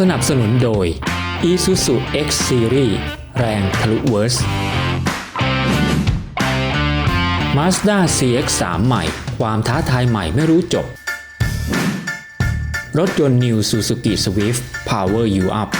สนับสนุนโดย Isuzu X Series แรงทะลุเวิร์ส Mazda CX-3 ใหม่ ความท้าทายใหม่ไม่รู้จบ รถยนต์ New Suzuki Swift Power You Up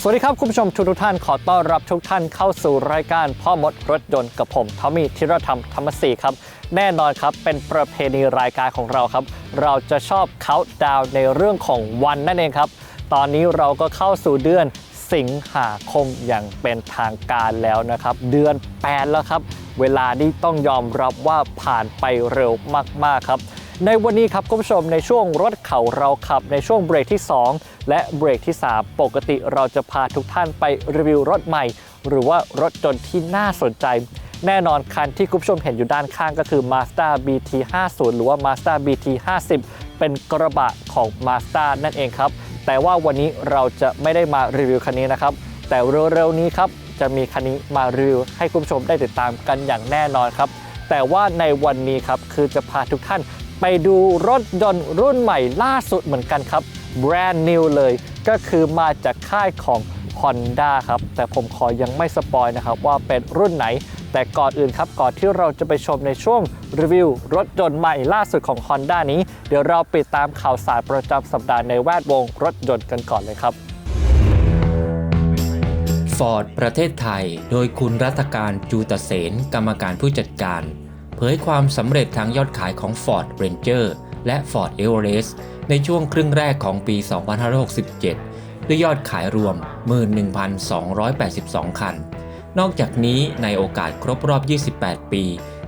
สวัสดีครับ คุณผู้ชมทุกทุกท่านขอต้อนรับทุกท่านเข้าสู่รายการพ่อมดรถยนต์กับผมทอมมี่ธิรธรรมธรรมศรีครับ แน่นอนครับเป็นประเพณีรายการของเราครับ เราจะชอบเขาดาวในเรื่องของวันนั่นเองครับ ตอนนี้เราก็เข้าสู่เดือนสิงหาคมอย่างเป็นทางการแล้วนะครับ เดือน 8 แล้วครับ เวลานี้ต้องยอมรับว่าผ่านไปเร็วมากๆครับ ในวันนี้ครับคุณผู้ชมในช่วงรถเข่าเราขับในช่วงเบรกที่ 2 และเบรกที่ 3 ปกติเราจะพาทุกท่านไปรีวิวรถใหม่ หรือว่ารถยนที่น่าสนใจ แน่นอนคันที่คุณผู้ชมเห็นอยู่ด้านข้างก็คือ Mazda BT 50 หรือว่า Mazda BT 50 เป็นกระบะของ Mazda นั่นเองครับ แต่ว่าวันนี้เราจะไม่ได้มารีวิวคันนี้นะครับ แต่เร็วๆนี้ครับจะมีคันนี้มารีวิวให้คุณผู้ชมได้ติดตามกันอย่างแน่นอนครับ แต่ว่าในวันนี้ครับคือจะพาทุกท่าน ไปดูรถยนต์รุ่นใหม่ล่าสุดเหมือนกันครับ brand new เลยก็คือมาจากค่ายของ Honda ครับ แต่ผมขอยังไม่สปอยนะครับ ว่าเป็นรุ่นไหน แต่ก่อนอื่นครับ ก่อนที่เราจะไปชมในช่วงรีวิว รถยนต์ใหม่ล่าสุดของ Honda นี้ เดี๋ยวเราไปตามข่าวสารประจำสัปดาห์ในแวดวงรถยนต์กันก่อนเลยครับ Ford ประเทศไทย โดยคุณรัตการจูตเสนกรรมการผู้จัดการ เผยความสำเร็จทางยอดขายของ Ford Ranger และ Ford Everest ในช่วงครึ่งแรกของปี 2567 ด้วยยอดขายรวม 11,282 คัน นอกจากนี้ในโอกาสครบรอบ 28 ปี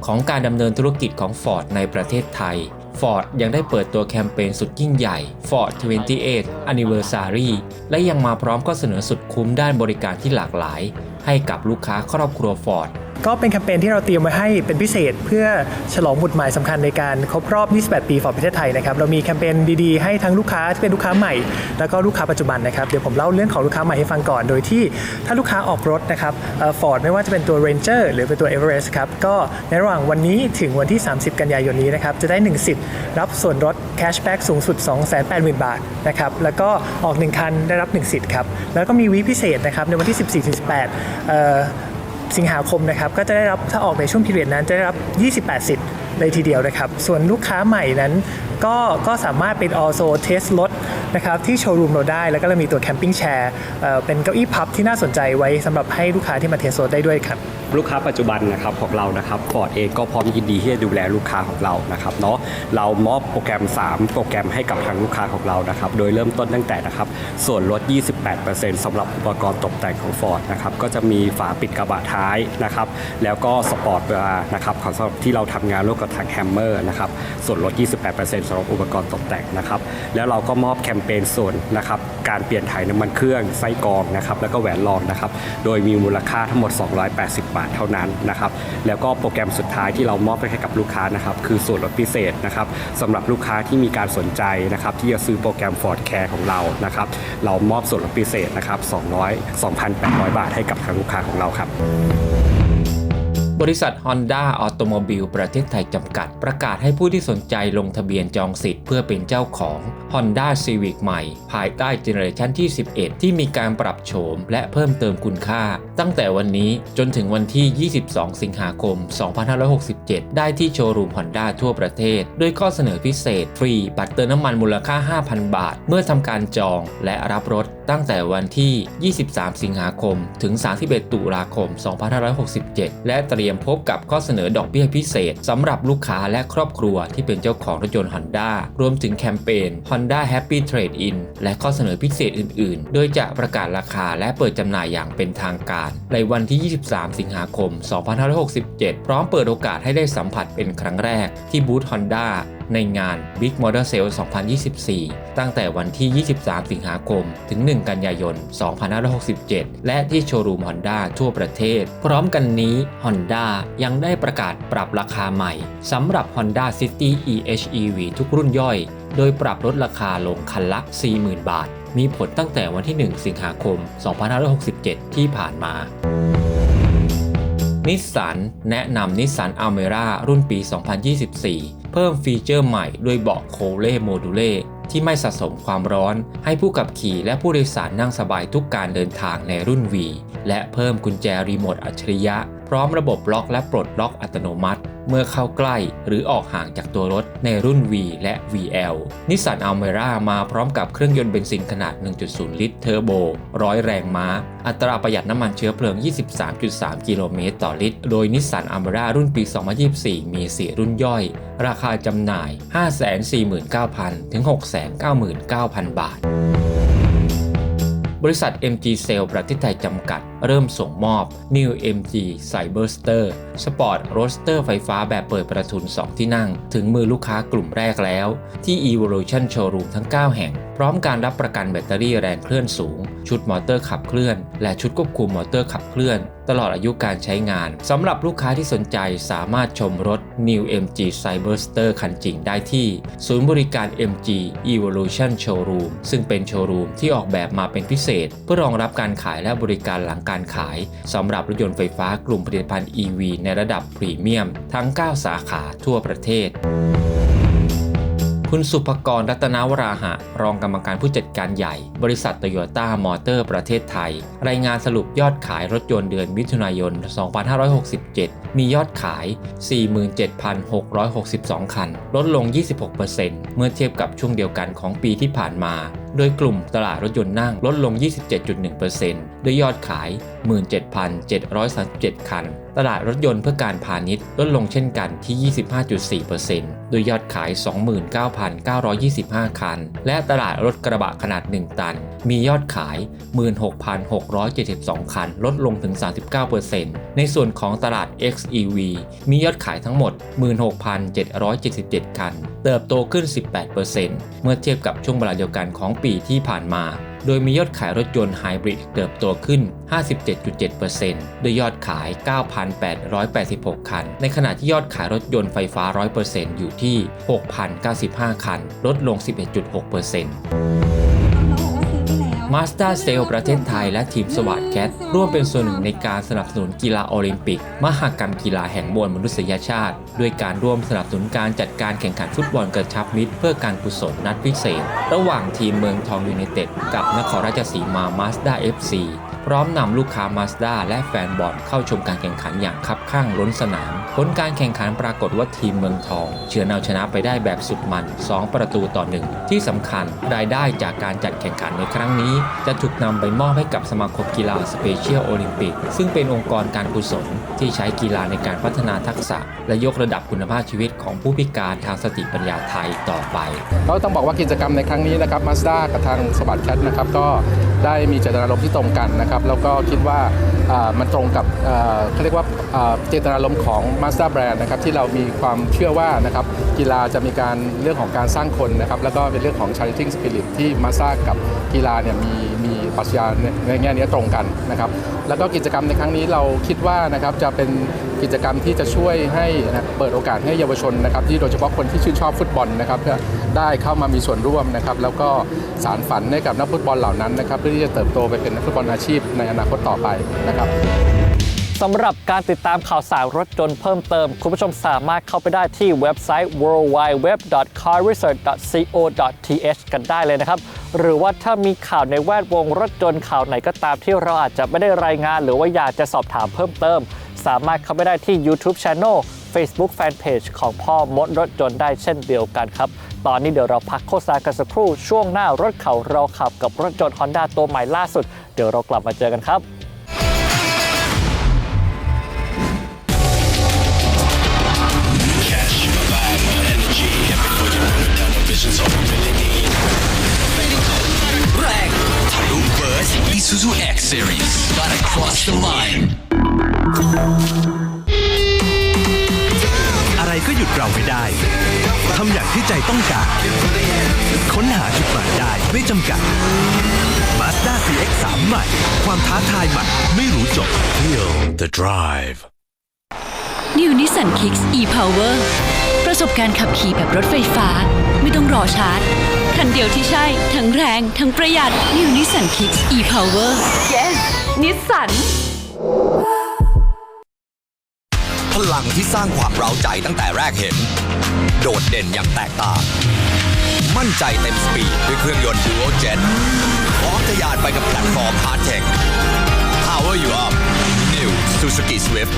ของการดำเนินธุรกิจของ Ford ในประเทศไทย Ford ยังได้เปิดตัวแคมเปญสุดยิ่งใหญ่ Ford 28 Anniversary และยังมาพร้อมข้อเสนอสุดคุ้มด้านบริการที่หลากหลาย ให้กับลูกค้าครอบครัว Ford ก็เป็นแคมเปญที่เราเตรียมไว้ให้เป็นพิเศษ เพื่อฉลองบุตรหมายสำคัญในการครบรอบ 28 ปีฟอร์ดประเทศไทยนะครับเรามีแคมเปญดีๆให้ทั้งลูกค้าที่เป็นลูกค้าใหม่ แล้วก็ลูกค้าปัจจุบันนะครับเดี๋ยวผมเล่าเรื่องของลูกค้าใหม่ให้ฟังก่อน โดยที่ถ้าลูกค้าออกรถนะครับฟอร์ดไม่ว่าจะเป็นตัว Ranger หรือเป็นตัว Everest ครับก็ในระหว่างวันนี้ถึงวันที่ 30 กันยายนนี้นะครับจะได้ 1 สิทธิ์รับส่วนลด cashback สูงสุด 280,000 บาทนะครับแล้วก็ออก 1 คันได้รับ 1 สิทธิ์ครับแล้วก็มีวีพิเศษนะครับในวันที่ 14-18เอ่อ สิงหาคมนะครับก็จะได้รับถ้าออกในช่วงพิเรียดนั้นจะได้รับ 28สิทธิ์เลยทีเดียวนะครับ ส่วนลูกค้าใหม่นั้น ก็ก็สามารถเป็น also test รถนะครับที่โชว์รูมเราได้ แล้วก็เรามีตัวแคมปิ้งแชร์เป็นเก้าอี้พับที่น่าสนใจไว้สำหรับให้ลูกค้าที่มาเทสรถได้ด้วยครับ ลูกค้าปัจจุบันนะครับของเรานะครับฟอร์ดเองก็พร้อมยินดีที่จะดูแลลูกค้าของเรานะครับเนาะเรามอบโปรแกรม 3 โปรแกรมให้กับทางลูกค้าของเรานะครับโดยเริ่มต้นตั้งแต่นะครับส่วนลด 28%สำหรับอุปกรณ์ตกแต่งของ Ford นะครับก็จะมีฝาปิดกระบะท้ายนะครับแล้วก็สปอร์ตบาร์นะครับของที่เราทำงานร่วมกับทางแฮมเมอร์นะครับส่วนลด 28%สำหรับอุปกรณ์ตกแต่งนะครับ แล้วเราก็มอบแคมเปญส่วนนะครับ การเปลี่ยนถ่ายน้ำมันเครื่องไส้กรองนะครับ แล้วก็แหวนรองนะครับ โดยมีมูลค่าทั้งหมด 280 บาทเท่านั้นนะครับ แล้วก็โปรแกรมสุดท้ายที่เรามอบไปให้กับลูกค้านะครับ คือส่วนลดพิเศษนะครับสำหรับลูกค้าที่มีการสนใจนะครับ ที่จะซื้อโปรแกรม Ford Care ของเรานะครับ เรามอบส่วนลดพิเศษนะครับ 200 2,800 บาทให้กับทางลูกค้าของเราครับ บริษัท Honda Automobile ประเทศไทยจำกัด ประกาศให้ผู้ที่สนใจลงทะเบียนจองสิทธิ์เพื่อเป็นเจ้าของ Honda Civic ใหม่ ภายใต้เจเนอเรชันที่ 11 ที่มีการปรับโฉมและเพิ่มเติมคุณค่า ตั้งแต่วันนี้จนถึงวันที่ 22 สิงหาคม 2567 ได้ที่โชว์รูม Honda ทั่วประเทศ ด้วยข้อเสนอพิเศษ ฟรี บัตรเติมน้ำมันมูลค่า 5,000 บาท เมื่อทำการจองและรับรถตั้งแต่วันที่ 23 สิงหาคม ถึง 31 ตุลาคม 2567 และเตรียมพบกับข้อเสนอดอกเบี้ยพิเศษสำหรับลูกค้าและครอบครัวที่เป็นเจ้าของรถยนต์ Honda รวมถึงแคมเปญ Honda Happy Trade In และข้อเสนอพิเศษอื่น ๆ โดยจะประกาศราคาและเปิดจำหน่ายอย่างเป็นทางการในวันที่ 23 สิงหาคม 2567 พร้อมเปิดโอกาสให้ได้สัมผัสเป็นครั้งแรกที่บูธ Honda ในงาน Big Motor Sale 2024 ตั้งแต่วันที่ 23 สิงหาคม ถึง 1 กันยายน 2567 และที่โชว์รูม Honda ทั่วประเทศ พร้อมกันนี้ Honda ยังได้ประกาศปรับราคาใหม่สำหรับ Honda City EHEV ทุกรุ่นย่อย โดยปรับลดราคาลงคันละ 40,000 บาท มีผลตั้งแต่วันที่ 1 สิงหาคม 2567 ที่ผ่านมา นิสสันแนะนำนิสสันอัลเมร่ารุ่นปี 2024 เพิ่มฟีเจอร์ใหม่ด้วยเบาะโคเล่โมดูเล่ที่ไม่สะสมความร้อน ให้ผู้ขับขี่และผู้โดยสารนั่งสบายทุกการเดินทางในรุ่น V และเพิ่มกุญแจรีโมทอัจฉริยะ พร้อมระบบล็อกและปลดล็อกอัตโนมัติ เมื่อเข้าใกล้หรือออกห่างจากตัวรถในรุ่น V และ VL นิสสันอัลเมร่ามาพร้อมกับเครื่องยนต์เบนซินขนาด 1.0 ลิตรเทอร์โบ ร้อยแรงม้า อัตราประหยัดน้ำมันเชื้อเพลิง 23.3 กิโลเมตรต่อลิตร โดยนิสสันอัลเมร่ารุ่นปี 2024 มี 4 รุ่นย่อย ราคาจำหน่าย 549,000 ถึง 699,000 บาท บริษัท MG Cell ประเทศไทยจำกัด เริ่มส่งมอบ New MG Cyberster Sport Roadster ไฟฟ้าแบบเปิดประทุน 2 ที่นั่ง ถึงมือลูกค้ากลุ่มแรกแล้ว ที่ Evolution Showroom ทั้ง 9 แห่ง พร้อมการรับประกันแบตเตอรี่แรงเคลื่อนสูง ชุดมอเตอร์ขับเคลื่อน และชุดควบคุมมอเตอร์ขับเคลื่อน ตลอดอายุการใช้งานสำหรับลูกค้าที่สนใจสามารถชมรถ New MG Cyberster คันจริงได้ที่ ศูนย์บริการ MG Evolution Showroom ซึ่งเป็นโชว์รูมที่ออกแบบมาเป็นพิเศษ เพื่อรองรับการขายและบริการหลังการขายสำหรับรถยนต์ไฟฟ้ากลุ่มผลิตภัณฑ์ EV ในระดับพรีเมียม ทั้ง 9 สาขาทั่วประเทศ คุณสุภกรรัตนวราหะ รองกรรมการผู้จัดการใหญ่ บริษัทโตโยต้ามอเตอร์ประเทศไทย รายงานสรุปยอดขายรถยนต์เดือนมิถุนายน 2567 มียอดขาย 47,662 คัน ลดลง 26%เมื่อเทียบกับช่วงเดียวกันของปีที่ผ่านมา โดยกลุ่มตลาดรถยนต์นั่งลดลง 27.1%ด้วยยอดขาย 17,737 คันตลาดรถยนต์เพื่อการพาณิชย์ลดลงเช่นกันที่ 25.4%โดยยอดขาย 29,925 คัน และตลาดรถกระบะขนาด 1 ตัน มียอดขาย 16,672 คัน ลดลงถึง 39%ในส่วนของตลาด XEV มียอดขายทั้งหมด 16,777 คัน เติบโตขึ้น 18%เมื่อเทียบกับช่วงเวลาเดียวกันของปีที่ผ่านมา โดยมียอดขายรถยนต์ไฮบริดเติบโตขึ้น 57.7%โดยยอดขาย 9,886 คัน ในขณะที่ยอดขายรถยนต์ไฟฟ้า 100%อยู่ที่ 6,095 คัน ลดลง 11.6% มาสเตอร์เซลประเทศไทยและทีมสวัสดแคทร่วมเป็นส่วนหนึ่งในการสนับสนุนกีฬาโอลิมปิก มหกรรมกีฬาแห่งมวลมนุษยชาติ ด้วยการร่วมสนับสนุนการจัดการแข่งขันฟุตบอลกระชับมิตร เพื่อการกุศลนัดพิเศษ ระหว่างทีมเมืองทองยูไนเต็ดกับนครราชสีมามาสเตอร์เอฟซี ร้อมนำลูกค้า Mazda และแฟนบอลเข้าชมการแข่งขันอย่างคับข้างล้นสนาม ผลการแข่งขันปรากฏว่าทีมเมืองทอง เฉือนเอาชนะไปได้แบบสุดมัน 2 ประตูต่อหนึ่งที่สำคัญรายได้จากการจัดแข่งขันในครั้งนี้ จะถูกนำไปมอบให้กับสมาคมกีฬาสเปเชียลโอลิมปิกซึ่งเป็นองค์กรการกุศลที่ใช้กีฬาในการพัฒนาทักษะ และยกระดับคุณภาพชีวิตของผู้พิการทางสติปัญญาไทยต่อไปก็ต้องบอกว่ากิจกรรมในครั้งนี้นะครับมาสด้ากับทางสวัสดแคทนะครับก็ได้มีเจตนารมณ์ที่ตรงกันนะครับแล้วก็คิดว่ามันตรงกับเขาเรียกว่าเจตนารมณ์ของ Mazda Brand นะครับที่เรามีความเชื่อว่านะครับกีฬาจะมีการเรื่องของการสร้างคนนะครับแล้วก็เป็นเรื่องของ Charity Spirit ที่มาซากับกีฬาเนี่ยมี ปรัชญาในในแง่นี้ตรงกันนะครับแล้วก็กิจกรรมในครั้งนี้เราคิดว่านะครับจะเป็นกิจกรรมที่จะช่วยให้นะเปิดโอกาสให้เยาวชนนะครับที่โดยเฉพาะคนที่ชื่นชอบฟุตบอลนะครับได้เข้ามามีส่วนร่วมนะครับแล้วก็สารฝันให้กับนักฟุตบอลเหล่านั้นนะครับเพื่อที่จะเติบโตไปเป็นนักฟุตบอลอาชีพในอนาคตต่อไปนะครับ สำหรับการติดตามข่าวสารรถยนต์เพิ่มเติม คุณผู้ชมสามารถเข้าไปได้ที่เว็บไซต์ worldwide.web.carresearch.co.th กันได้เลยนะครับ หรือว่าถ้ามีข่าวในแวดวงรถยนต์ข่าวไหนก็ตามที่เราอาจจะไม่ได้รายงาน หรือว่าอยากจะสอบถามเพิ่มเติม สามารถเข้าไปได้ที่ YouTube Channel Facebook Fanpage ของพ่อมดรถยนต์ได้เช่นเดียวกันครับ ตอนนี้เดี๋ยวเราพักโฆษณากันสักครู่ ช่วงหน้ารถเขาเราขับกับรถยนต์ Honda ตัวใหม่ล่าสุด เดี๋ยวเรากลับมาเจอกันครับ cross the line อะไรก็หยุดเราไม่ได้ ทำอย่างที่ใจต้องการ ค้นหาจุดหมายได้ไม่จำกัด Mazda CX-3 ใหม่ ความท้าทายใหม่ไม่รู้จบ Feel the drive New Nissan Kicks e-Power ประสบการณ์ขับขี่แบบรถไฟฟ้า ไม่ต้องรอชาร์จ คันเดียวที่ใช่ ทั้งแรง ทั้งประหยัด New Nissan Kicks e-Power yes นิสสัน พลังที่สร้างความเร้าใจตั้งแต่แรกเห็น โดดเด่นอย่างแตกต่าง มั่นใจเต็มสปีดด้วยเครื่องยนต์ Dual Jet พร้อมทะยานไปกับแพลตฟอร์ม Hard Tech Power you up New Suzuki Swift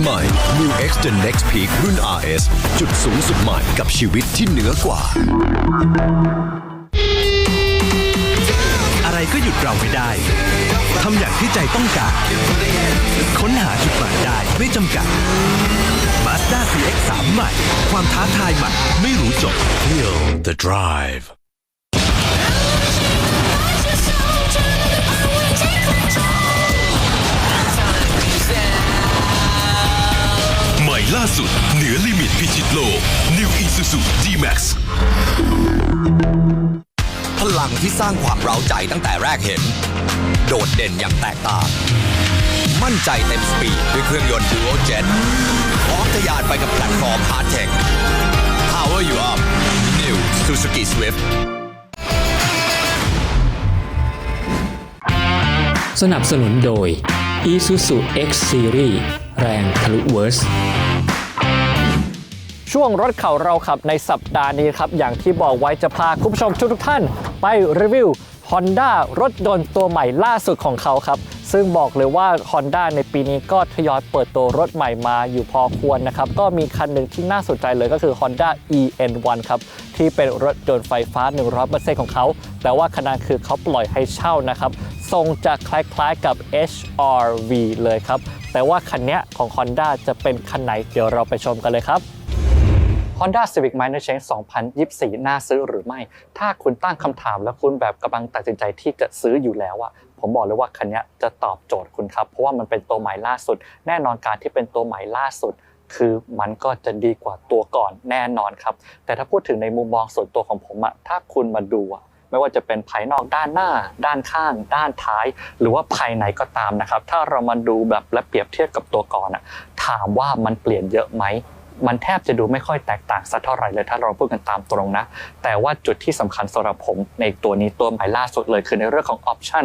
ใหม่ New X The Next Peak รุ่น RS จุดสูงสุดใหม่กับชีวิตที่เหนือกว่า อะไรก็หยุดเราไม่ได้ ทำอย่างที่ใจต้องการ ค้นหาจุดหมายได้ไม่จำกัด Mazda CX-3 ใหม่ ความท้าทายใหม่ไม่รู้จบ Feel the drive ล่าสุด เหนือลิมิตพิชิตโลก New Isuzu D-Max พลังที่สร้างความเร้าใจตั้งแต่แรกเห็น โดดเด่นอย่างแตกต่าง มั่นใจเต็มสปีดด้วยเครื่องยนต์ Dual Jet พร้อมทะยานไปกับแพลตฟอร์ม Hard Tech Power you up New Suzuki Swift สนับสนุนโดย Isuzu X Series แรงทะลุเวิร์ส ช่วงรถเข่าเราขับในสัปดาห์นี้ครับ อย่างที่บอกไว้จะพาคุณผู้ชมทุกท่าน ไปรีวิว Honda รถยนต์ตัวใหม่ล่าสุดของเขาครับ ซึ่งบอกเลยว่า Honda ในปีนี้ก็ทยอยเปิดตัวรถใหม่มาอยู่พอควรนะครับ ก็มีคันหนึ่งที่น่าสนใจเลยก็คือ Honda EN1 ครับ ที่เป็นรถยนต์ไฟฟ้า 100%ของเขา แต่ว่าขนาดคือเขาปล่อยให้เช่านะครับ ทรงจะคล้ายๆกับ HRV เลยครับ แต่ว่าคันนี้ของ Honda จะเป็นคันไหนเดี๋ยวเราไปชมกันเลยครับ Honda Civic Minor Change 2024 น่าซื้อหรือไม่ ถ้าคุณตั้งคำถามแล้วคุณแบบกำลังตัดสินใจที่จะซื้ออยู่แล้วอะผมบอกเลยว่าคันนี้จะตอบโจทย์คุณครับ เพราะว่ามันเป็นตัวใหม่ล่าสุด แน่นอนการที่เป็นตัวใหม่ล่าสุด คือมันก็จะดีกว่าตัวก่อนแน่นอนครับ แต่ถ้าพูดถึงในมุมมองส่วนตัวของผมอะถ้าคุณมาดูอะไม่ว่าจะเป็นภายนอกด้านหน้า ด้านข้าง ด้านท้าย หรือว่าภายในก็ตามนะครับ ถ้าเรามาดูแบบและเปรียบเทียบกับตัวก่อนอะถามว่ามันเปลี่ยนเยอะไหม มันแทบจะดูไม่ค่อยแตกต่างสักเท่าไหร่เลยถ้าเราพูดกันตามตรงนะ แต่ว่าจุดที่สำคัญสำหรับผมในตัวนี้ตัวใหม่ล่าสุดเลยคือในเรื่องของออปชัน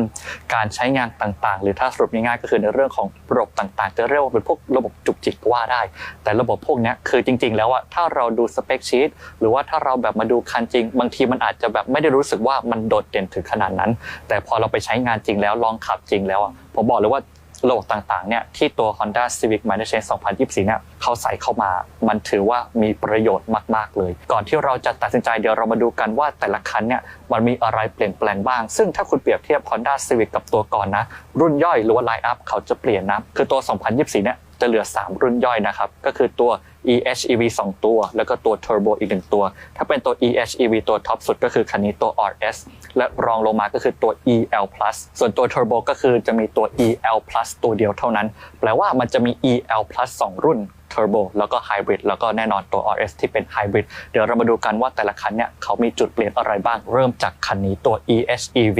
การใช้งานต่างๆ หรือถ้าสรุปง่ายๆก็คือในเรื่องของระบบต่างๆ จะเรียกว่าเป็นพวกระบบจุกจิกว่าได้ แต่ระบบพวกนี้คือจริง ๆ แล้วอะถ้าเราดูสเปคชีตหรือว่าถ้าเราแบบมาดูคันจริง บางทีมันอาจจะแบบไม่ได้รู้สึกว่ามันโดดเด่นถึงขนาดนั้น แต่พอเราไปใช้งานจริงแล้วลองขับจริงแล้วอะผมบอกเลยว่า ระบบต่างๆเนี่ยที่ตัว Honda Civic Minor Change 2024เนี่ยเขาใส่เข้ามา มันถือว่ามีประโยชน์มาก ๆ เลย ก่อนที่เราจะตัดสินใจเดี๋ยวเรามาดูกันว่าแต่ละคันเนี่ยมันมีอะไรเปลี่ยนแปลงบ้าง ซึ่งถ้าคุณเปรียบเทียบ Honda Civic กับตัวก่อนนะ รุ่นย่อยหรือว่าไลน์อัพเขาจะเปลี่ยนนะคือตัว 2024เนี่ย จะเหลือ 3 รุ่นย่อยนะครับ ก็คือตัว EHEV 2 ตัว แล้วก็ตัว Turbo อีก 1 ตัว ถ้าเป็นตัว EHEV ตัวท็อปสุดก็คือคันนี้ตัว RS และรองลงมาก็คือตัว EL Plus ส่วนตัว Turbo ก็คือจะมีตัว EL Plus ตัวเดียวเท่านั้น แปลว่ามันจะมี EL Plus 2 รุ่น Turbo แล้วก็ Hybrid แล้วก็แน่นอนตัว RS ที่เป็น Hybrid เดี๋ยวเรามาดูกันว่าแต่ละคันเนี่ยเขามีจุดเปลี่ยนอะไรบ้าง เริ่มจากคันนี้ตัว EHEV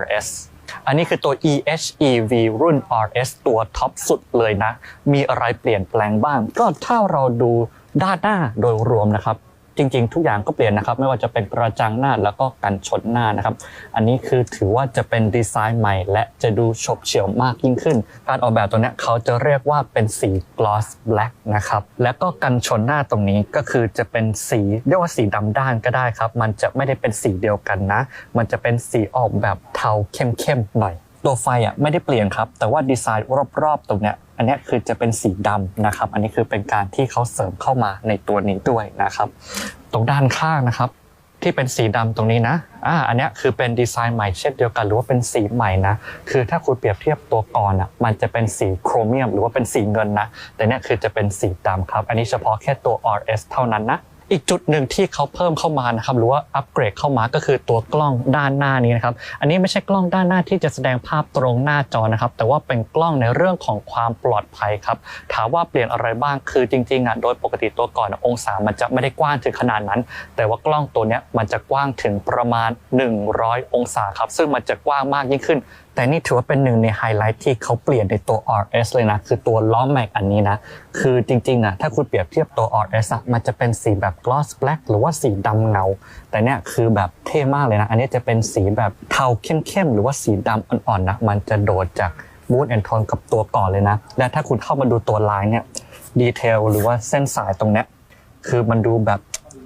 RS อันนี้คือตัว EHEV รุ่น RS ตัวท็อปสุดเลยนะ มีอะไรเปลี่ยนแปลงบ้าง ก็ถ้าเราดูด้านหน้าโดยรวมนะครับ จริง ๆ ทุกอย่างก็เปลี่ยนนะครับ ไม่ว่าจะเป็นกระจังหน้าแล้วก็กันชนหน้านะครับ อันนี้คือถือว่าจะเป็นดีไซน์ใหม่ และจะดูฉบเฉี่ยวมากยิ่งขึ้น การออกแบบตัวนี้เขาจะเรียกว่าเป็นสี gloss black นะครับ แล้วก็กันชนหน้าตรงนี้ก็คือจะเป็นสีเรียกว่าสีดำด้านก็ได้ครับ มันจะไม่ได้เป็นสีเดียวกันนะ มันจะเป็นสีออกแบบเทาเข้มๆหน่อย ตัวไฟอะไม่ได้เปลี่ยนครับ แต่ว่าดีไซน์รอบๆตรงเนี้ยอันนี้คือจะเป็นสีดำนะครับ อันนี้คือเป็นการที่เขาเสริมเข้ามาในตัวนี้ด้วยนะครับ ตรงด้านข้างนะครับ ที่เป็นสีดำตรงนี้นะอ่าอันนี้คือเป็นดีไซน์ใหม่เช่นเดียวกัน หรือว่าเป็นสีใหม่นะ คือถ้าคุณเปรียบเทียบตัวก่อนอะมันจะเป็นสีโครเมียม หรือว่าเป็นสีเงินนะ แต่เนี้ยคือจะเป็นสีดำครับ อันนี้เฉพาะแค่ตัว RS เท่านั้นนะ อีกจุดหนึ่งที่เขาเพิ่มเข้ามานะครับหรือว่าอัปเกรดเข้ามาก็คือตัวกล้องด้านหน้านี้นะครับอันนี้ไม่ใช่กล้องด้านหน้าที่จะแสดงภาพตรงหน้าจอนะครับแต่ว่าเป็นกล้องในเรื่องของความปลอดภัยครับถามว่าเปลี่ยนอะไรบ้างคือจริงๆอะโดยปกติตัวก่อนองศามันจะไม่ได้กว้างถึงขนาดนั้น แต่ว่ากล้องตัวนี้มันจะกว้างถึงประมาณ 100 องศาครับซึ่งมันจะกว้างมากยิ่งขึ้น แต่นี่ถือว่าเป็นหนึ่งในไฮไลท์ที่เขาเปลี่ยนในตัว RS เลยนะ คือตัวล้อแม็กอันนี้นะ คือจริงๆอะถ้าคุณเปรียบเทียบตัว RS อะมันจะเป็นสีแบบ gloss black หรือว่าสีดำเงา แต่เนี่ยคือแบบเท่มากเลยนะ อันนี้จะเป็นสีแบบเทาเข้มๆหรือว่าสีดำอ่อนๆนะมันจะโดดจากมูดแอนโทนกับตัวก่อนเลยนะ และถ้าคุณเข้ามาดูตัวลายเนี่ยดีเทลหรือว่าเส้นสายตรงเนี้ยคือมันดูแบบ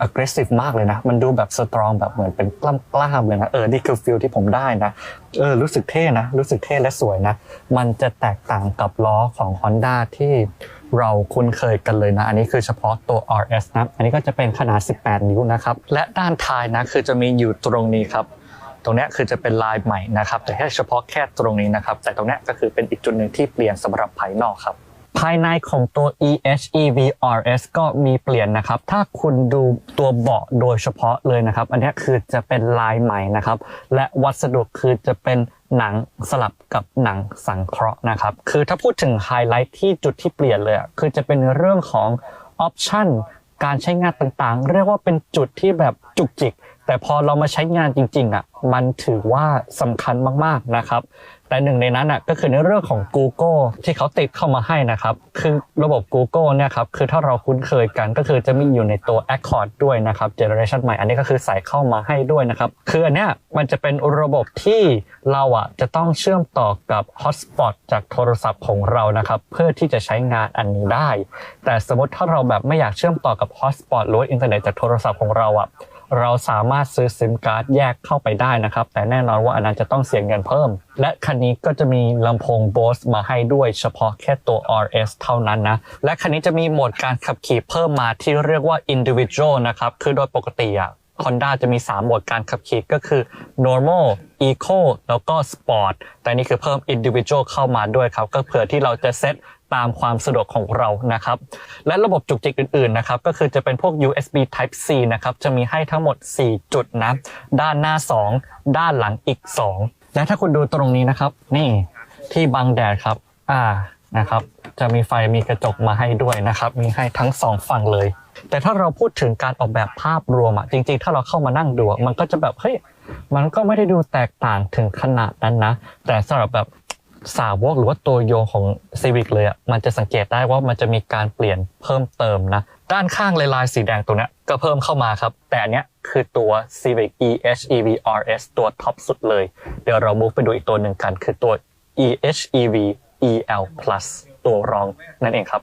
aggressive มากเลยนะ มันดูแบบ strong แบบเหมือนเป็นกล้ามกล้ามเลยนะ เออ นี่คือฟิลที่ผมได้นะ เออ รู้สึกเท่นะ รู้สึกเท่และสวยนะ มันจะแตกต่างกับล้อของ Honda ที่เราคุ้นเคยกันเลยนะ อันนี้คือเฉพาะตัว RS นะ อันนี้ก็จะเป็นขนาด 18 นิ้วนะครับ และด้านท้ายนะ คือจะมีอยู่ตรงนี้ครับตรงนี้คือจะเป็นลายใหม่นะครับ แต่แค่เฉพาะแค่ตรงนี้นะครับ แต่ตรงนี้ก็คือเป็นอีกจุดหนึ่งที่เปลี่ยนสำหรับภายนอกครับ ภายในของตัว EHEV RS ก็มีเปลี่ยนนะครับ ถ้าคุณดูตัวเบาะโดยเฉพาะเลยนะครับ อันนี้คือจะเป็นลายใหม่นะครับ และวัสดุคือจะเป็นหนังสลับกับหนังสังเคราะห์นะครับ คือถ้าพูดถึงไฮไลท์ที่จุดที่เปลี่ยนเลยอะคือจะเป็นเรื่องของออปชันการใช้งานต่างๆ เรียกว่าเป็นจุดที่แบบจุกจิก แต่พอเรามาใช้งานจริงๆอะมันถือว่าสำคัญมากๆนะครับ แต่หนึ่งในนั้นอะก็คือในเรื่องของ Google ที่เขาติดเข้ามาให้นะครับคือระบบ Google เนี่ยครับคือถ้าเราคุ้นเคยกันก็คือจะมีอยู่ในตัว Accord ด้วยนะครับเจเนอเรชันใหม่อันนี้ก็คือใส่เข้ามาให้ด้วยนะครับคืออันเนี้ยมันจะเป็นระบบที่เราอะจะต้องเชื่อมต่อกับ Hotspot จากโทรศัพท์ของเรานะครับเพื่อที่จะใช้งานอันนี้ได้ แต่สมมติถ้าเราแบบไม่อยากเชื่อมต่อกับ Hotspot หรือว่าอินเทอร์เน็ตจากโทรศัพท์ของเราอะ เราสามารถซื้อซิมการ์ดแยกเข้าไปได้นะครับ แต่แน่นอนว่าอันนั้นจะต้องเสียเงินเพิ่ม และคันนี้ก็จะมีลำโพง Bose มาให้ด้วยเฉพาะแค่ตัว RS เท่านั้นนะ และคันนี้จะมีโหมดการขับขี่เพิ่มมาที่เรียกว่า individual นะครับ คือโดยปกติอะ Honda จะมี 3 โหมดการขับขี่ก็คือ normal eco แล้วก็ sport แต่นี่คือเพิ่ม individual เข้ามาด้วยครับ ก็เผื่อที่เราจะเซต ตามความสะดวกของเรานะครับ และระบบจุกจิกอื่นๆนะครับก็คือจะเป็นพวก USB Type C นะครับจะมีให้ทั้งหมด 4 จุดนะด้านหน้า 2 ด้านหลังอีก 2 และถ้าคุณดูตรงนี้นะครับ นี่ที่บังแดดครับอ่านะครับจะมีไฟมีกระจกมาให้ด้วยนะครับ มีให้ทั้งสองฝั่งเลย แต่ถ้าเราพูดถึงการออกแบบภาพรวมอะจริงๆ ถ้าเราเข้ามานั่งดูมันก็จะแบบเฮ้ยมันก็ไม่ได้ดูแตกต่างถึงขนาดนั้นนะ แต่สำหรับแบบ สาวกหรือว่าตัวโยงของ Civic เลยอะมันจะสังเกตได้ว่ามันจะมีการเปลี่ยนเพิ่มเติมนะ ด้านข้างลายลายสีแดงตัวนี้ก็เพิ่มเข้ามาครับ แต่อันเนี้ยคือตัว Civic EHEV RS ตัวท็อปสุดเลย เดี๋ยวเรา move ไปดูอีกตัวหนึ่งกัน คือตัว EHEV EL Plus ตัวรองนั่นเองครับ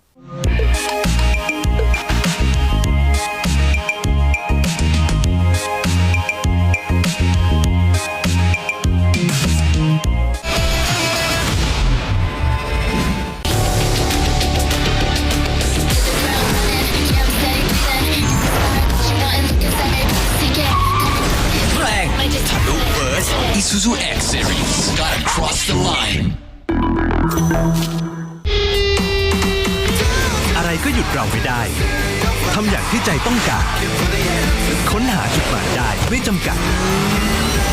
กัด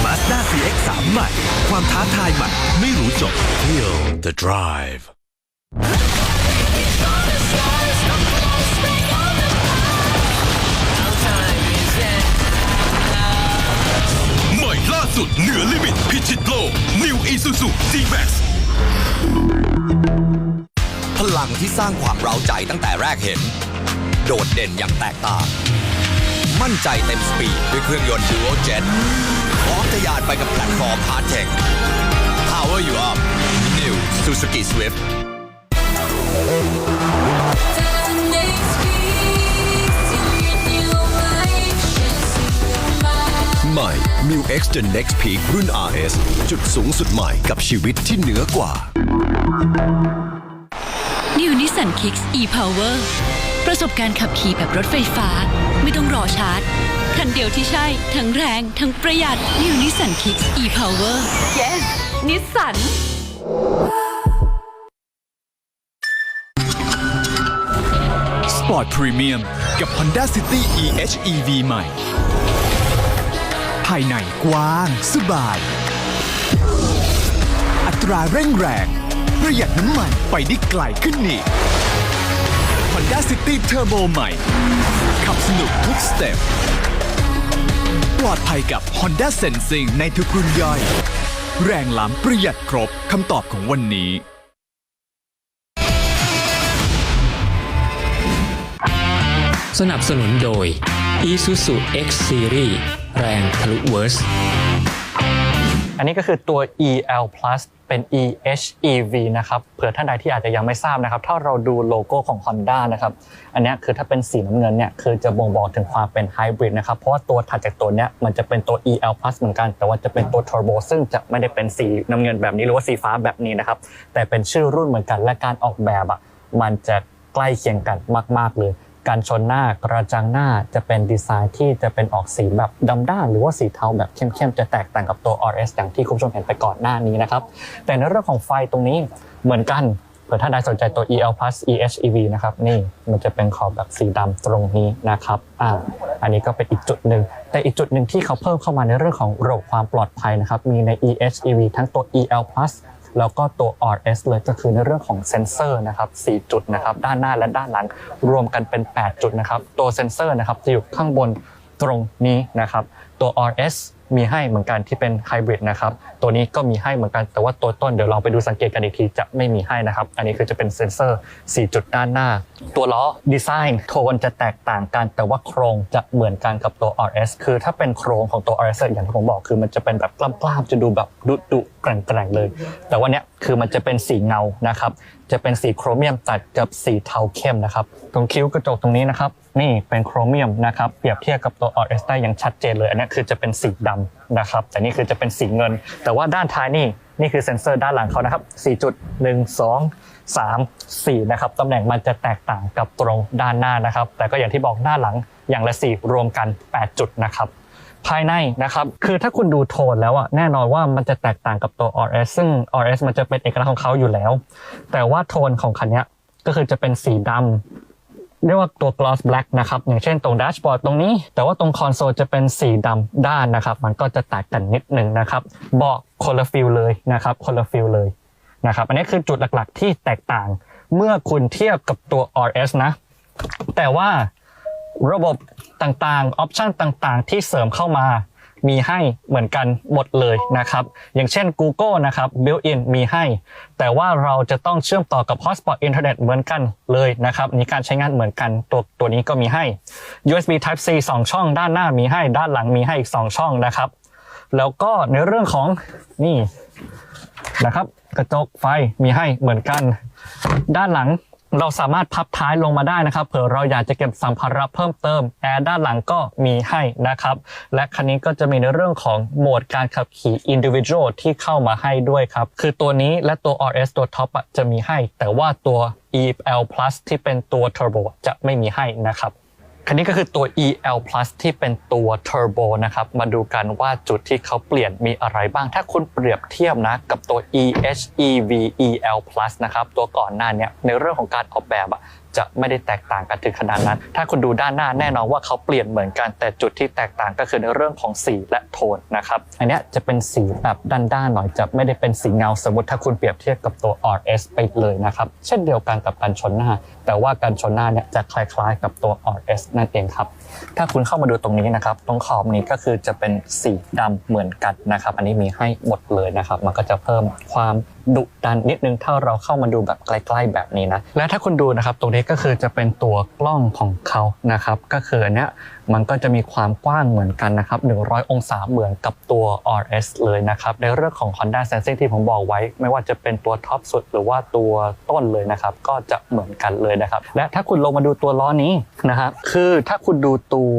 Mazda CX-3 ใหม่ ความท้าทายใหม่ไม่รู้จบ Feel the drive ใหม่ล่าสุดเหนือลิมิตพิชิตโลก New Isuzu G-Max พลังที่สร้างความเร้าใจตั้งแต่แรกเห็น โดดเด่นอย่างแตกต่าง มั่นใจเต็มสปีดด้วยเครื่องยนต์ Dual Jet พร้อมทะยานไปกับแพลตฟอร์ม Hard Tech Power you up New Suzuki Swift ใหม่ New X The Next Peak รุ่น RS จุดสูงสุดใหม่กับชีวิตที่เหนือกว่า New Nissan Kicks e-Power ประสบการณ์ขับขี่แบบรถไฟฟ้า ไม่ต้องรอชาร์จ คันเดียวที่ใช่ ทั้งแรง ทั้งประหยัด New Nissan Kicks e-Power Yes นิสสัน Sport Premium กับ Honda City EHEV ใหม่ ภายในกว้าง สบาย อัตราเร่งแรง ประหยัดน้ำมันไปได้ไกลขึ้นอีก Honda City Turbo ใหม่ ขับสนุกทุกสเต็ป ปลอดภัยกับ Honda Sensing ในทุกรุ่นย่อย แรงล้ำประหยัดครบคำตอบของวันนี้ สนับสนุนโดย Isuzu X Series แรงทะลุเวิร์สอันนี้ก็คือตัว EL Plus เป็น EHEV นะครับเผื่อท่านใดที่อาจจะยังไม่ทราบนะครับ ถ้าเราดูโลโก้ของ Honda นะครับ อันนี้คือถ้าเป็นสีน้ำเงินเนี่ยคือจะบ่งบอกถึงความเป็นไฮบริดนะครับ เพราะว่าตัวถัดจากตัวเนี้ยมันจะเป็นตัว EL Plus เหมือนกัน แต่ว่าจะเป็นตัว Turbo ซึ่งจะไม่ได้เป็นสีน้ำเงินแบบนี้หรือว่าสีฟ้าแบบนี้นะครับ แต่เป็นชื่อรุ่นเหมือนกันและการออกแบบอะมันจะใกล้เคียงกันมาก ๆเลย การชนหน้ากระจังหน้าจะเป็นดีไซน์ที่จะเป็นออกสีแบบดำด้านหรือว่าสีเทาแบบเข้มๆ จะแตกต่างกับตัว RS อย่างที่คุณผู้ชมเห็นไปก่อนหน้านี้นะครับ แต่ในเรื่องของไฟตรงนี้เหมือนกันเผื่อท่านใดสนใจตัว EL Plus EHEV นะครับนี่มันจะเป็นขอบแบบสีดำตรงนี้นะครับอ่าอันนี้ก็เป็นอีกจุดหนึ่ง แต่อีกจุดหนึ่งที่เขาเพิ่มเข้ามาในเรื่องของระบบความปลอดภัยนะครับมีใน EHEV ทั้งตัว EL Plus แล้วก็ตัว RS เลยก็คือในเรื่องของเซ็นเซอร์นะครับ4จุดนะครับด้านหน้าและด้านหลังรวมกันเป็น 8 จุดนะครับตัวเซ็นเซอร์นะครับจะอยู่ข้างบนตรงนี้นะครับตัว RS มีให้เหมือนกันที่เป็นไฮบริดนะครับตัวนี้ก็มีให้เหมือนกันแต่ว่าตัวต้นเดี๋ยวลองไปดูสังเกตกันอีกทีจะไม่มีให้นะครับ อันนี้คือจะเป็นเซ็นเซอร์ 4 จุดด้านหน้า ตัวล้อดีไซน์โทนจะแตกต่างกัน แต่ว่าโครงจะเหมือนกันกับตัว RS คือถ้าเป็นโครงของตัว RS อย่างที่ผมบอกคือมันจะเป็นแบบกล้ามๆจะดูแบบดุดุแกร่งๆเลย แต่ว่าเนี้ยคือมันจะเป็นสีเงานะครับ จะเป็นสีโครเมียมตัดกับสีเทาเข้มนะครับ ตรงคิ้วกระจกตรงนี้นะครับ นี่เป็นโครเมียมนะครับ เปรียบเทียบกับตัว RS ได้อย่างชัดเจนเลย อันนี้คือจะเป็นสีดำนะครับ แต่นี่คือจะเป็นสีเงิน แต่ว่าด้านท้ายนี่ นี่คือเซ็นเซอร์ด้านหลังเขานะครับ4จุด1 2 3 4นะครับตำแหน่งมันจะแตกต่างกับตรงด้านหน้านะครับ แต่ก็อย่างที่บอกหน้าหลังอย่างละ 4 รวมกัน 8 จุดนะครับ ภายในนะครับ คือถ้าคุณดูโทนแล้วอะแน่นอนว่ามันจะแตกต่างกับตัว RS ซึ่ง RS มันจะเป็นเอกลักษณ์ของเขาอยู่แล้ว แต่ว่าโทนของคันนี้ก็คือจะเป็นสีดำเรียกว่าตัว gloss black นะครับ อย่างเช่นตรง dashboard ตรงนี้ แต่ว่าตรงคอนโซลจะเป็นสีดำด้านนะครับ มันก็จะแตกกันนิดหนึ่งนะครับเบาะคนละฟิลเลยนะครับคนละฟิลเลยนะครับ อันนี้คือจุดหลักๆ ที่แตกต่างเมื่อคุณเทียบกับตัว RS นะ แต่ว่าระบบ ต่างๆ ออปชันต่างๆ ที่เสริมเข้ามา มีให้เหมือนกันหมดเลยนะครับ อย่างเช่น Google นะครับ built-in มีให้ แต่ว่าเราจะต้องเชื่อมต่อกับ hotspot internet เหมือนกันเลยนะครับมีการใช้งานเหมือนกันตัวตัวนี้ก็มีให้ USB Type C 2 ช่อง ด้านหน้ามีให้ ด้านหลังมีให้อีก 2 ช่องนะครับ แล้วก็ในเรื่องของนี่นะครับกระจกไฟมีให้เหมือนกัน ด้านหลัง เราสามารถพับท้ายลงมาได้นะครับ เผื่อเราอยากจะเก็บสัมภาระเพิ่มเติมแอร์ด้านหลังก็มีให้นะครับ และคันนี้ก็จะมีในเรื่องของโหมดการขับขี่ individual ที่เข้ามาให้ด้วยครับ คือตัวนี้และตัว RS ตัวท็อปจะมีให้ แต่ว่าตัว EL Plus ที่เป็นตัว Turbo จะไม่มีให้นะครับ คันนี้ก็คือตัว EL Plus ที่เป็นตัว Turbo นะครับ มาดูกันว่าจุดที่เขาเปลี่ยนมีอะไรบ้าง ถ้าคุณเปรียบเทียบนะ กับตัว EHEV EL Plus นะครับ ตัวก่อนหน้านี้ในเรื่องของการออกแบบอะ จะไม่ได้แตกต่างกันถึงขนาดนั้น ถ้าคุณดูด้านหน้าแน่นอนว่าเขาเปลี่ยนเหมือนกันแต่จุดที่แตกต่างก็คือในเรื่องของสีและโทนนะครับอันนี้จะเป็นสีแบบด้านๆหน่อยจะไม่ได้เป็นสีเงาสมมติถ้าคุณเปรียบเทียบกับตัว RS ไปเลยนะครับเช่นเดียวกันกับการชนหน้า แต่ว่าการชนหน้าเนี่ยจะคล้ายๆ กับตัว RS นั่นเองครับถ้าคุณเข้ามาดูตรงนี้นะครับตรงขอบนี้ก็คือจะเป็นสีดำเหมือนกันนะครับ อันนี้มีให้หมดเลยนะครับ มันก็จะเพิ่มความ ดุดันนิดนึงถ้าเราเข้ามาดูแบบใกล้ ๆ แบบนี้นะและถ้าคุณดูนะครับตรงนี้ก็คือจะเป็นตัวกล้องของเขานะครับก็คืออันเนี้ย มันก็จะมีความกว้างเหมือนกันนะครับ 100 องศาเหมือนกับตัว RS เลยนะครับ ในเรื่องของ Honda Sensing ที่ผมบอกไว้ ไม่ว่าจะเป็นตัวท็อปสุด หรือว่าตัวต้นเลยนะครับ ก็จะเหมือนกันเลยนะครับ และถ้าคุณลงมาดูตัวล้อนี้นะครับ คือถ้าคุณดูตัว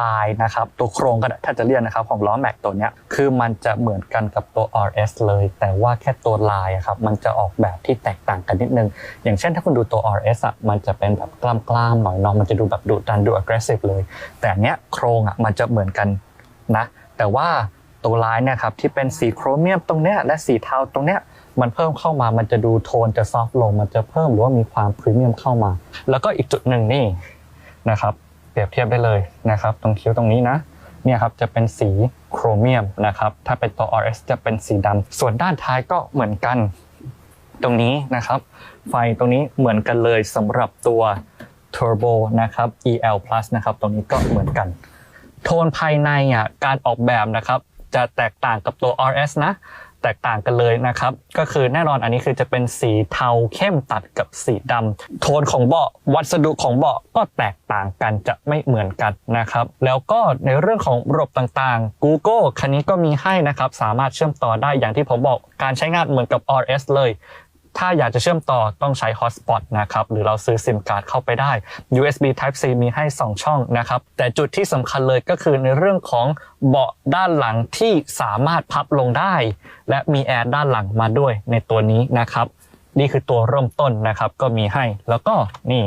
ลายนะครับ ตัวโครงก็ได้ถ้าจะเรียกนะครับของล้อแม็กตัวเนี้ยคือมันจะเหมือนกันกับตัว RS เลย แต่ว่าแค่ตัวลายครับ มันจะออกแบบที่แตกต่างกันนิดนึง อย่างเช่นถ้าคุณดูตัว RS อะ มันจะเป็นแบบกล้ามๆหน่อยเน้องมันจะดูแบบดุดันดู aggressive เลยแต่อันเนี้ยโครงอะมันจะเหมือนกันนะแต่ว่าตัวลายเนี่ยครับที่เป็นสีโครเมียมตรงเนี้ยและสีเทาตรงเนี้ยมันเพิ่มเข้ามามันจะดูโทนจะซอฟต์ลง มันจะเพิ่มหรือว่ามีความพรีเมียมเข้ามา แล้วก็อีกจุดหนึ่งนี่นะครับเปรียบเทียบได้เลยนะครับ ตรงคิ้วตรงนี้นะเนี่ยครับจะเป็นสีโครเมียมนะครับถ้าเป็นตัว RS จะเป็นสีดำส่วนด้านท้ายก็เหมือนกันตรงนี้นะครับ ไฟตรงนี้เหมือนกันเลยสำหรับตัว Turbo นะครับ EL Plus นะครับตรงนี้ก็เหมือนกัน โทนภายในอะการออกแบบนะครับจะแตกต่างกับตัว RS นะ แตกต่างกันเลยนะครับ ก็คือแน่นอนอันนี้คือจะเป็นสีเทาเข้มตัดกับสีดำโทนของเบาะวัสดุของเบาะก็แตกต่างกันจะไม่เหมือนกันนะครับ แล้วก็ในเรื่องของระบบต่างๆ Google คันนี้ก็มีให้นะครับ สามารถเชื่อมต่อได้อย่างที่ผมบอกการใช้งานเหมือนกับ RS เลย ถ้าอยากจะเชื่อมต่อต้องใช้ Hotspot นะครับหรือเราซื้อซิมการ์ดเข้าไปได้ USB Type C มีให้ 2 ช่องนะครับแต่จุดที่สำคัญเลยก็คือในเรื่องของเบาะด้านหลังที่สามารถพับลงได้ และมีแอร์ด้านหลังมาด้วยในตัวนี้นะครับนี่คือตัวเริ่มต้นนะครับก็มีให้แล้วก็นี่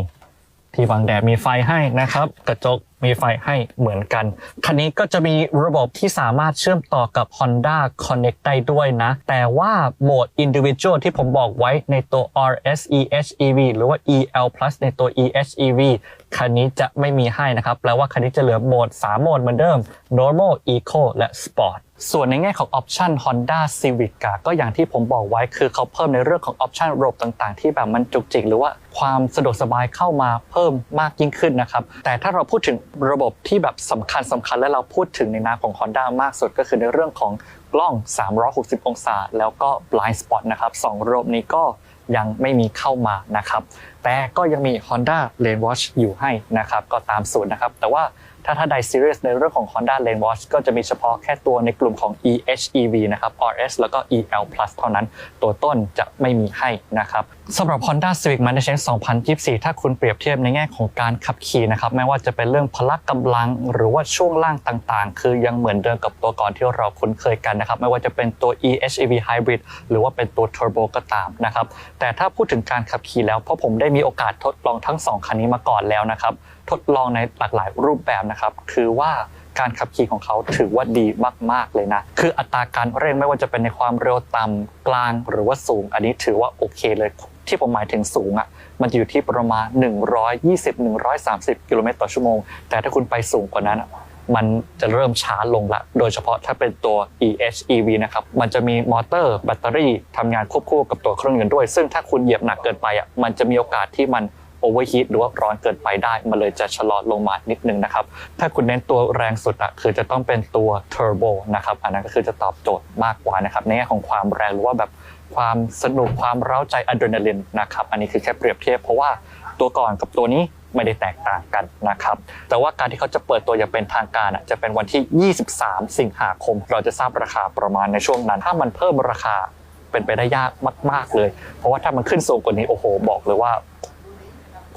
ที่บังแดดมีไฟให้นะครับ กระจก มีไฟให้เหมือนกัน คันนี้ก็จะมีระบบที่สามารถเชื่อมต่อกับ Honda Connect ได้ด้วยนะ แต่ว่าโหมด Individual ที่ผมบอกไว้ในตัว RS EHEV หรือว่า EL Plus ในตัว EHEV คันนี้จะไม่มีให้นะครับ แปลว่าคันนี้จะเหลือโหมด 3 โหมดเหมือนเดิม Normal Eco และ Sport ส่วนในแง่ของออปชัน Honda Civic อะก็อย่างที่ผมบอกไว้คือเขาเพิ่มในเรื่องของออปชันระบบต่างๆ ที่แบบมันจุกจิกหรือว่าความสะดวกสบายเข้ามาเพิ่มมากยิ่งขึ้นนะครับ แต่ถ้าเราพูดถึงระบบที่แบบสำคัญสำคัญและเราพูดถึงในนามของ Honda มากสุดก็คือในเรื่องของกล้อง 360 องศา แล้วก็ blind spot นะครับสองระบบนี้ก็ยังไม่มีเข้ามานะครับ แต่ก็ยังมี Honda Lane Watch อยู่ให้นะครับ ก็ตามสูตรนะครับ แต่ว่า ถ้าถ้าใด serious ในเรื่องของ Honda Lane Watch ก็จะมีเฉพาะแค่ตัวในกลุ่มของ EHEV นะครับ RS แล้วก็ EL Plus เท่านั้น ตัวต้นจะไม่มีให้นะครับสำหรับ Honda Civic m a n a g e n t 2024 ถ้าคุณเปรียบเทียบในแง่ของการขับขี่นะครับไม่ว่าจะเป็นเรื่องพละกำลังหรือว่าช่วงล่างต่างๆ คือยังเหมือนเดิมกับตัวก่อนที่เราคุ้นเคยกันนะครับไม่ว่าจะเป็นตัว EHEV Hybrid หรือว่าเป็นตัว Turbo ก็ตามนะครับแต่ถ้าพูดถึงการขับขี่แล้วเพราะผมได้มีโอกาสทดลองทั้งสองคันนี้มาก่อนแล้วนะครับ ทดลองในหลากหลายรูปแบบนะครับ คือว่าการขับขี่ของเขาถือว่าดีมาก ๆ เลยนะ คืออัตราการเร่งไม่ว่าจะเป็นในความเร็วต่ำกลางหรือว่าสูง อันนี้ถือว่าโอเคเลย ที่ผมหมายถึงสูงอะ มันจะอยู่ที่ประมาณ 120-130 กิโลเมตรต่อชั่วโมง แต่ถ้าคุณไปสูงกว่านั้นอะมันจะเริ่มช้าลงละ โดยเฉพาะถ้าเป็นตัว EHEV นะครับ มันจะมีมอเตอร์แบตเตอรี่ทำงานควบคู่กับตัวเครื่องยนต์ด้วย ซึ่งถ้าคุณเหยียบหนักเกินไปอะ มันจะมีโอกาสที่มัน โอเวอร์ฮีทหรือว่าร้อนเกินไปได้มันเลยจะชะลอลงมานิดนึงนะครับ ถ้าคุณเน้นตัวแรงสุดอะคือจะต้องเป็นตัวเทอร์โบนะครับอันนั้นก็คือจะตอบโจทย์มากกว่านะครับในแง่ของความแรงหรือว่าแบบความสนุกความเร้าใจอะดรีนาลินนะครับอันนี้คือแค่เปรียบเทียบเพราะว่าตัวก่อนกับตัวนี้ไม่ได้แตกต่างกันนะครับ แต่ว่าการที่เขาจะเปิดตัวอย่างเป็นทางการอะจะเป็นวันที่ 23 สิงหาคม เราจะทราบราคาประมาณในช่วงนั้น ถ้ามันเพิ่มราคาเป็นไปได้ยากมาก ๆเลย เพราะว่าถ้ามันขึ้นสูงกว่านี้โอ้โห บอกเลยว่า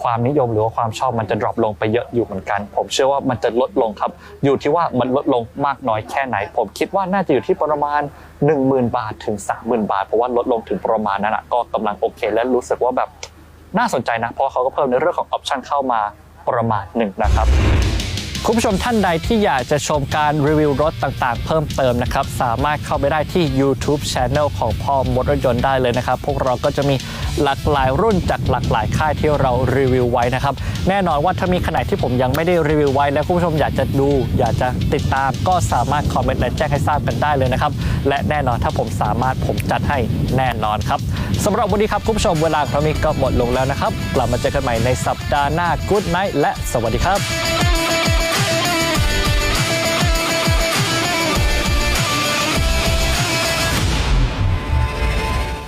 ความนิยมหรือว่าความชอบมันจะดรอปลงไปเยอะอยู่เหมือนกัน ผมเชื่อว่ามันจะลดลงครับ อยู่ที่ว่ามันลดลงมากน้อยแค่ไหน ผมคิดว่าน่าจะอยู่ที่ประมาณ 10,000 บาทถึง 30,000 บาทเพราะว่าลดลงถึงประมาณนั้นอะก็กำลังโอเค และรู้สึกว่าแบบน่าสนใจนะเพราะเขาก็เพิ่มในเรื่องของออปชันเข้ามาประมาณหนึ่งนะครับ คุณผู้ชมท่านใดที่อยากจะชมการรีวิวรถต่างๆ เพิ่มเติมนะครับ สามารถเข้าไปได้ที่ YouTube Channel ของพ่อมดรถยนต์ได้เลยนะครับ พวกเราก็จะมีหลากหลายรุ่นจากหลากหลายค่ายที่เรารีวิวไว้นะครับ แน่นอนว่าถ้ามีขนาดที่ผมยังไม่ได้รีวิวไว้ และคุณผู้ชมอยากจะดู อยากจะติดตามก็สามารถคอมเมนต์และแจ้งให้ทราบกันได้เลยนะครับ และแน่นอนถ้าผมสามารถผมจัดให้แน่นอนครับสำหรับวันนี้ครับคุณผู้ชมเวลาของเรามีก็หมดลงแล้วนะครับกลับมาเจอกันใหม่ในสัปดาห์หน้า Good Night และสวัสดีครับ